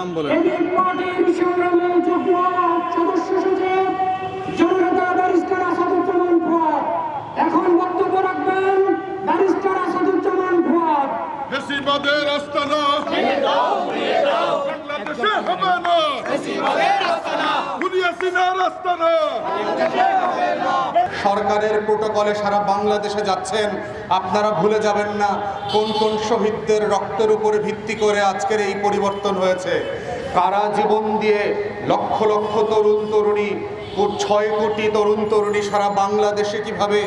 নাম বলেন। এখন বক্তব্য রাখবেন ব্যারিস্টার আসাদুজ্জামান ফুয়াদ আস্তানা বাংলাদেশে হবে না। সিনার আস্তানা সরকারের প্রোটোকলে সারা বাংলাদেশে যাচ্ছেন, আপনারা ভুলে যাবেন না কোন কোন শহীদদের রক্তের উপরে ভিত্তি করে আজকের এই পরিবর্তন হয়েছে। কারা জীবন দিয়ে লক্ষ লক্ষ তরুণ তরুণী ছয় কোটি তরুণ তরুণী সারা বাংলাদেশে কীভাবে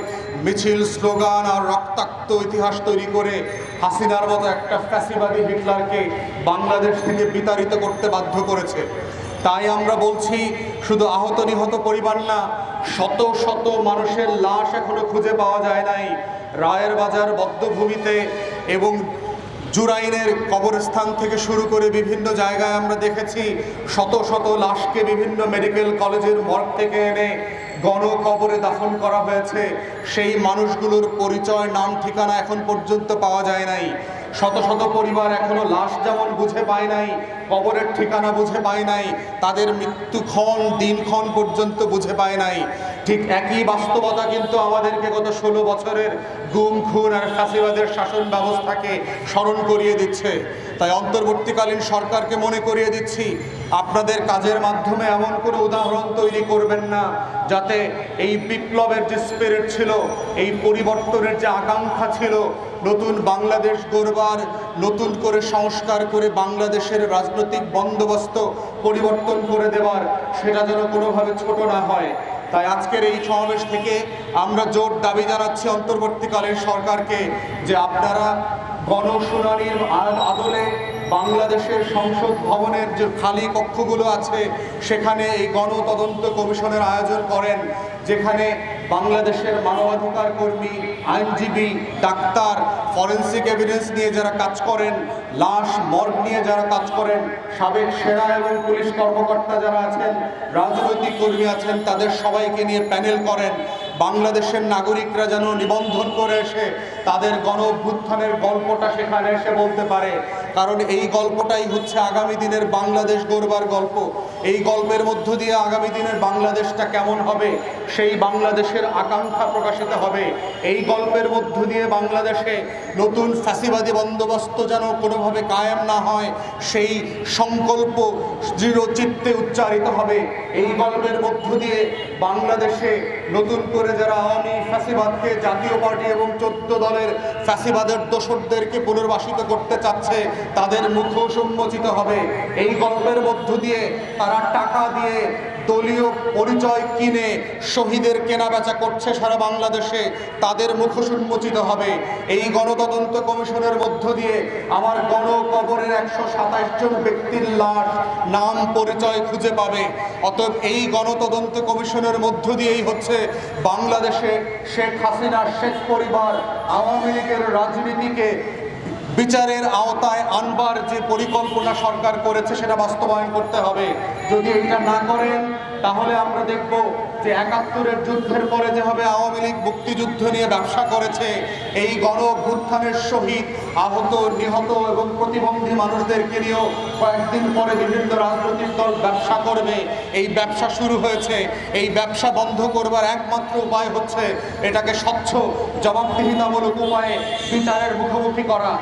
মিছিল, স্লোগান আর রক্তাক্ত ইতিহাস তৈরি করে হাসিনার মতো একটা ফ্যাসিবাদী হিটলারকে বাংলাদেশ থেকে বিতাড়িত করতে বাধ্য করেছে। তাই আমরা বলছি, শুধু আহত নিহত পরিবার না শত শত মানুষের লাশ এখনও খুঁজে পাওয়া যায় নাই। রায়ের বাজার বদ্ধভূমিতে এবং জুরাইনের কবরস্থান থেকে শুরু করে বিভিন্ন জায়গায় আমরা দেখেছি, শত শত লাশকে বিভিন্ন মেডিকেল কলেজের মর্গ থেকে এনে গণকবরে দাফন করা হয়েছে। সেই মানুষগুলোর পরিচয়, নাম, ঠিকানা এখন পর্যন্ত পাওয়া যায় নাই। শত শত পরিবার এখনও লাশ যেমন বুঝে পায় নাই, কবরের ঠিকানা বুঝে পায় নাই, তাদের মৃত্যুক্ষণ দিনক্ষণ পর্যন্ত বুঝে পায় নাই। ঠিক একই বাস্তবতা কিন্তু আমাদেরকে গত ষোলো বছরের গুম, খুন আর ফাঁসিবাদের শাসন ব্যবস্থাকে স্মরণ করিয়ে দিচ্ছে। তাই অন্তর্বর্তীকালীন সরকারকে মনে করিয়ে দিচ্ছি, আপনাদের কাজের মাধ্যমে এমন কোনো উদাহরণ তৈরি করবেন না, যাতে এই বিপ্লবের যে স্পিরিট ছিল, এই পরিবর্তনের যে আকাঙ্ক্ষা ছিল, নতুন বাংলাদেশ গড়বার, নতুন করে সংস্কার করে বাংলাদেশের রাজনৈতিক বন্দোবস্ত পরিবর্তন করে দেওয়ার সেটা যেন কোনোভাবে ছোট না হয়। তাই আজকের এই সমাবেশ থেকে আমরা জোর দাবি জানাচ্ছি অন্তর্বর্তীকালীন সরকারকে যে আপনারা গণশুনানির আদলে বাংলাদেশের সংসদ ভবনের যে খালি কক্ষগুলো আছে, সেখানে এই গণতদন্ত কমিশনের আয়োজন করেন, যেখানে বাংলাদেশের মানবাধিকার কর্মী, আইনজীবী, ডাক্তার, ফরেন্সিক এভিডেন্স নিয়ে যারা কাজ করেন, লাশ, মর্গ নিয়ে যারা কাজ করেন, সাবেক সেনা এবং পুলিশ কর্মকর্তা যারা আছেন, রাজনৈতিক কর্মী আছেন, তাদের সবাইকে নিয়ে প্যানেল করেন। বাংলাদেশের নাগরিকরা যেন নিবন্ধন করে এসে তাদের গণ অভ্যুত্থানের গল্পটা সেখানে এসে বলতে পারে। কারণ এই গল্পটাই হচ্ছে আগামী দিনের বাংলাদেশ গড়বার গল্প। এই গল্পের মধ্য দিয়ে আগামী দিনের বাংলাদেশটা কেমন হবে, সেই বাংলাদেশের আকাঙ্ক্ষা প্রকাশিত হবে। এই গল্পের মধ্য দিয়ে বাংলাদেশে নতুন ফ্যাসিবাদী বন্দোবস্ত যেন কোনোভাবে কায়েম না হয়, সেই সংকল্প দৃঢ় চিত্তে উচ্চারিত হবে। এই গল্পের মধ্য দিয়ে বাংলাদেশে নতুন করে যারা আওয়ামী ফ্যাসিবাদকে জাতীয় পার্টি এবং চোদ্দ দলের ফ্যাসিবাদের দোসরদেরকে পুনর্বাসিত করতে চাচ্ছে, তাদের মুখ সম্মোচিত হবে। এই গল্পের মধ্য দিয়ে তারা টাকা দিয়ে দলীয় পরিচয় কিনে শহীদের কেনাবেচা করছে সারা বাংলাদেশে, তাদের মুখ উন্মোচিত হবে। এই গণতদন্ত কমিশনের মধ্য দিয়ে আমার গণকবরের একশো সাতাশ জন ব্যক্তির লাশ নাম পরিচয় খুঁজে পাবে। অতএব এই গণতদন্ত কমিশনের মধ্য দিয়েই হচ্ছে বাংলাদেশে শেখ হাসিনা শেখ পরিবার আওয়ামী লীগের রাজনীতিকে বিচারের আওতায় আনবার যে পরিকল্পনা সরকার করেছে, সেটা বাস্তবায়ন করতে হবে। যদি এটা না করেন, তাহলে আমরা দেখব যে একাত্তরের যুদ্ধের পরে যেভাবে আওয়ামী লীগ মুক্তিযুদ্ধ নিয়ে ব্যবসা করেছে, এই গণ অভ্যুত্থানের শহীদ আহত, নিহত এবং প্রতিবন্ধী মানুষদেরকে নিয়েও কয়েকদিন পরে বিভিন্ন রাজনৈতিক দল ব্যবসা করবে। এই ব্যবসা শুরু হয়েছে। এই ব্যবসা বন্ধ করবার একমাত্র উপায় হচ্ছে এটাকে স্বচ্ছ, জবাবদিহিতামূলক উপায়ে বিচারের মুখোমুখি করা।